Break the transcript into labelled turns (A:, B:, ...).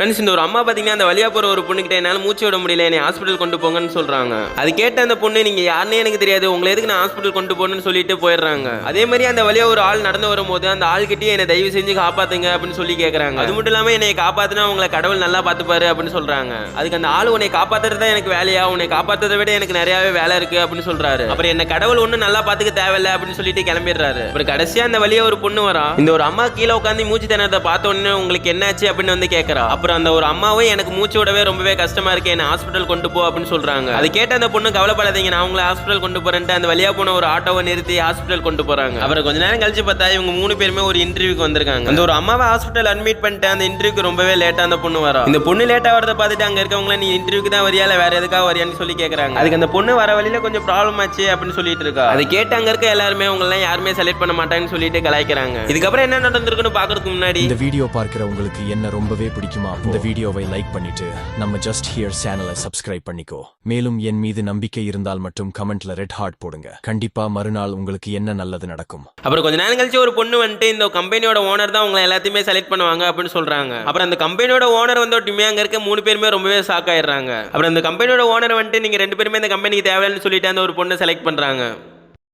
A: Friends இந்த ஒரு அம்மா பார்த்தீங்கன்னா அந்த வழியாக போகிற ஒரு பொண்ணுகிட்ட என்னால் மூச்சு விட முடியல. என்னை ஹாஸ்பிட்டல் கொண்டு போங்கன்னு சொல்கிறாங்க அது கேட்ட அந்த பொண்ணு நீங்கள் யாருன்னே எனக்கு தெரியாது. உங்களை எதுக்கு நான் ஹாஸ்பிட்டல் கொண்டு போகணும்னு சொல்லிட்டு போயிடுறாங்க. அதே மாதிரி அந்த வழியாக ஒரு ஆள் நடந்து வரும்போது அந்த ஆள்கிட்டயே என்னை தயவு செஞ்சு காப்பாத்துங்க அப்படின்னு சொல்லி கேட்குறாங்க அது மட்டும் இல்லாமல் என்னை காப்பாற்றினா உங்களை கடவுள் நல்லா பார்த்துப்பாரு அப்படின்னு சொல்கிறாங்க அதுக்கு அந்த ஆள் உன்னை காப்பாற்றுறது தான் எனக்கு வேலையா? உன்னை காப்பாற்றுறதை விட எனக்கு நிறையாவே வேலை இருக்கு அப்படின்னு சொல்கிறாரு அப்புறம் என்ன கடவுள் ஒன்றும் நல்லா பார்த்துக்க தேவையில்ல அப்படின்னு சொல்லிட்டு கிளம்பிடுறாரு. அப்புறம் கடைசியாக அந்த வழியா ஒரு பொண்ணு வரா. இந்த ஒரு அம்மா கீழே உட்காந்து மூச்சு திணறதை பார்த்த உடனே உங்களுக்கு என்னாச்சு? அப்படின்னு வந்து கேட்குறா அப்புறம் அந்த ஒரு அம்மாவும் எனக்கு மூச்சு விடவே ரொம்பவே கஷ்டமா இருக்கு. என்னை ஹாஸ்பிட்டல் கொண்டு போ அப்படின்னு சொல்றாங்க. அது கேட்ட அந்த பொண்ணு கவலைப்படாதீங்க நான் உங்களை ஹாஸ்பிட்டல் கொண்டு போறேன்ட்டு அந்த வழியா போன ஒரு ஆட்டோவை நிறுத்தி ஹாஸ்பிட்டல் கொண்டு போறாங்க. அப்புறம் கொஞ்ச நேரம் கழிச்சு பார்த்தா இவங்க மூணு பேருமே ஒரு இன்டர்வியூக்கு வந்திருக்காங்க. அந்த ஒரு அம்மாவை ஹாஸ்பிட்டல் அட்மிட் பண்ணிட்டு அந்த இன்டர்வியூக்கு ரொம்பவே லேட்டா அந்த பொண்ணு வரும் இந்த பொண்ணு லேட்டா வரதை பார்த்துட்டு அங்க இருக்கவங்கள நீ இன்டர்வியூக்கு தான் வரியா? இல்ல வேற எதுக்காக வரியான்னு சொல்லி கேக்குறாங்க. அதுக்கு அந்த பொண்ணு வர வழியில கொஞ்சம் ப்ராப்ளம் ஆச்சு அப்படின்னு சொல்லிட்டு இருக்கா. அதை கேட்டு அங்க இருக்க எல்லாருமே உங்க யாருமே செலக்ட் பண்ண மாட்டாங்கன்னு சொல்லிட்டு கலாய்க்கிறாங்க. இதுக்கப்புறம் என்ன நடந்திருக்குன்னு பாக்குறதுக்கு முன்னாடி?
B: இந்த வீடியோ பார்க்கிற உங்களுக்கு என்ன ரொம்பவே பிடிக்குமா? இந்த வீடியோவை லைக் பண்ணிட்டு நம்ம ஜஸ்ட் ஹியர் சேனலை சப்ஸ்கிரைப் பண்ணிக்கோ. மேலும் என் மீது நம்பிக்கை இருந்தால் மட்டும் கமெண்ட்ல ரெட் ஹார்ட் போடுங்க. கண்டிப்பா மறுநாள் உங்களுக்கு என்ன நல்லது நடக்கும்?
A: அப்புறம் கொஞ்ச நேரம் கழிச்சு ஒரு பொண்ணு வந்துட்டு இந்த கம்பெனியோட ஓனர் தான் உங்களை எல்லாத்தையுமே செலக்ட் பண்ணுவாங்க அப்படின்னு சொல்றாங்க. அப்புறம் அந்த கம்பெனியோட ஓனர் வந்து ஒட்டுமே அங்க இருக்க மூணு பேருமே ரொம்பவே ஷாக் ஆயிடுறாங்க. அப்புறம் அந்த கம்பெனியோட ஓனர் வந்துட்டு நீங்க ரெண்டு பேருமே இந்த கம்பெனிக்கு தேவையில்லைன்னு சொல்லிட்டு அந்த ஒரு பொண்ணை செலக்ட் பண்றாங்க.